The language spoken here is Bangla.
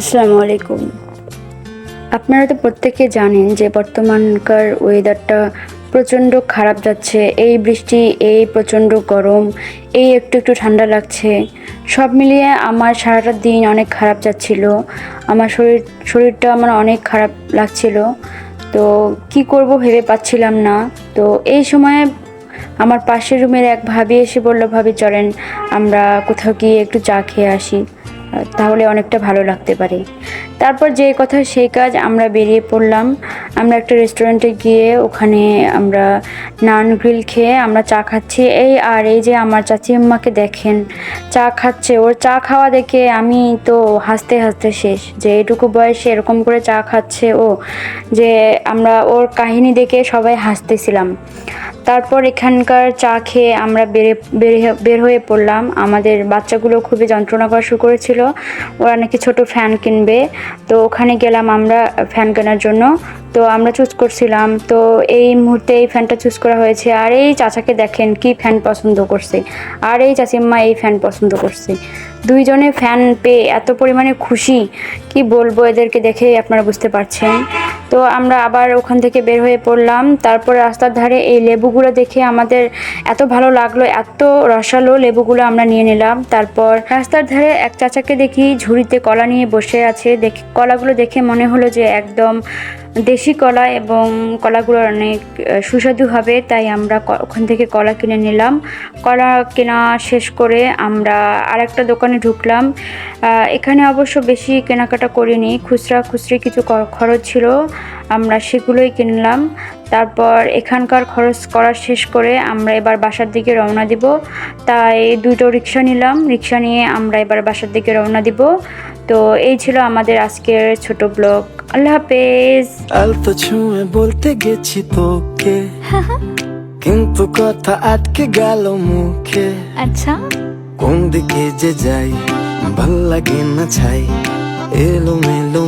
আসসালামু আলাইকুম। আপনারা তো প্রত্যেকে জানেন যে বর্তমানকার ওয়েদারটা প্রচণ্ড খারাপ যাচ্ছে। এই বৃষ্টি, এই প্রচণ্ড গরম, এই একটু একটু ঠান্ডা লাগছে। সব মিলিয়ে আমার সারাটা দিন অনেক খারাপ যাচ্ছিল। আমার শরীর, শরীরটা আমার অনেক খারাপ লাগছিল। তো কি করব ভেবে পাচ্ছিলাম না। তো এই সময়ে আমার পাশের রুমের এক ভাবি এসে বলল, ভাবি চলেন, আমরা কোথাও গিয়ে একটু চা খেয়ে আসি। তাহলে অনেকটা ভালো লাগতে পারে। তারপর যে কথা সেই কাজ আমরা বেরিয়ে পড়লাম। আমরা একটা রেস্টুরেন্টে গিয়ে ওখানে আমরা নান গ্রিল খেয়ে আমরা চা খাচ্ছি। এই আর এই যে আমার চাচি আম্মাকে দেখেন, চা খাচ্ছে। ওর চা খাওয়া দেখে আমি তো হাসতে হাসতে শেষ। যে এটুকু বয়সে এরকম করে চা খাচ্ছে ও, যে আমরা ওর কাহিনী দেখে সবাই হাসতেছিলাম। তারপর এখানকার চা খেয়ে আমরা হয়ে- বের হয়ে পড়লাম। আমাদের বাচ্চাগুলো খুবই যন্ত্রণা করা শুরু করেছিল। ওরা নাকি ছোট ফ্যান কিনবে। তো ওখানে গেলাম আমরা ফ্যান কেনার জন্য। তো আমরা চুজ করছিলাম। তো এই মুহূর্তে এই ফ্যানটা চুজ করা হয়েছে। আর এই চাচাকে দেখেন কি ফ্যান পছন্দ করছে। আর এই চাচিম্মা এই ফ্যান পছন্দ করছে। দুইজনে ফ্যান পেয়ে এত পরিমাণে খুশি কি বলব এদেরকে দেখে আপনারা বুঝতে পারছেন। তো আমরা আবার ওখান থেকে বের হয়ে পড়লাম। তারপর রাস্তার ধারে এই লেবুগুলো দেখে আমাদের এত ভালো লাগল, এত রসালো লেবুগুলো আমরা নিয়ে নিলাম। তারপর রাস্তার ধারে এক চাচাকে দেখি ঝুড়িতে কলা নিয়ে বসে আছে। দেখি, কলাগুলো দেখে মনে হলো যে একদম দেশি কলা এবং কলাগুলো অনেক সুস্বাদু হবে। তাই আমরা ওখান থেকে কলা কিনে নিলাম। কলা কেনা শেষ করে আমরা আরেকটা দোকানে ঢুকলাম। এখানে অবশ্য বেশি কেনাকাটা করিনি খুচরা খুচরি কিছু খরচ ছিল আমরা সেগুলোই কিনলাম। তারপর এখানকার খরচ করা শেষ করে আমরা এবার বাসার দিকে রওনা দিব। তাই দুটো রিক্সা নিলাম। রিক্সা নিয়ে আমরা এবার বাসার দিকে রওনা দিব। তো এই ছিল আমাদের আজকের ছোট ব্লগ। আল্লাহ হাফেজ। আলতো ছুঁয়ে বলতে গেছি তোকে। কিন্তু কথা আটকে গেল মুখে। আচ্ছা। কোন দিকে যে যাই ভালো লাগে না ছাই। ilumina.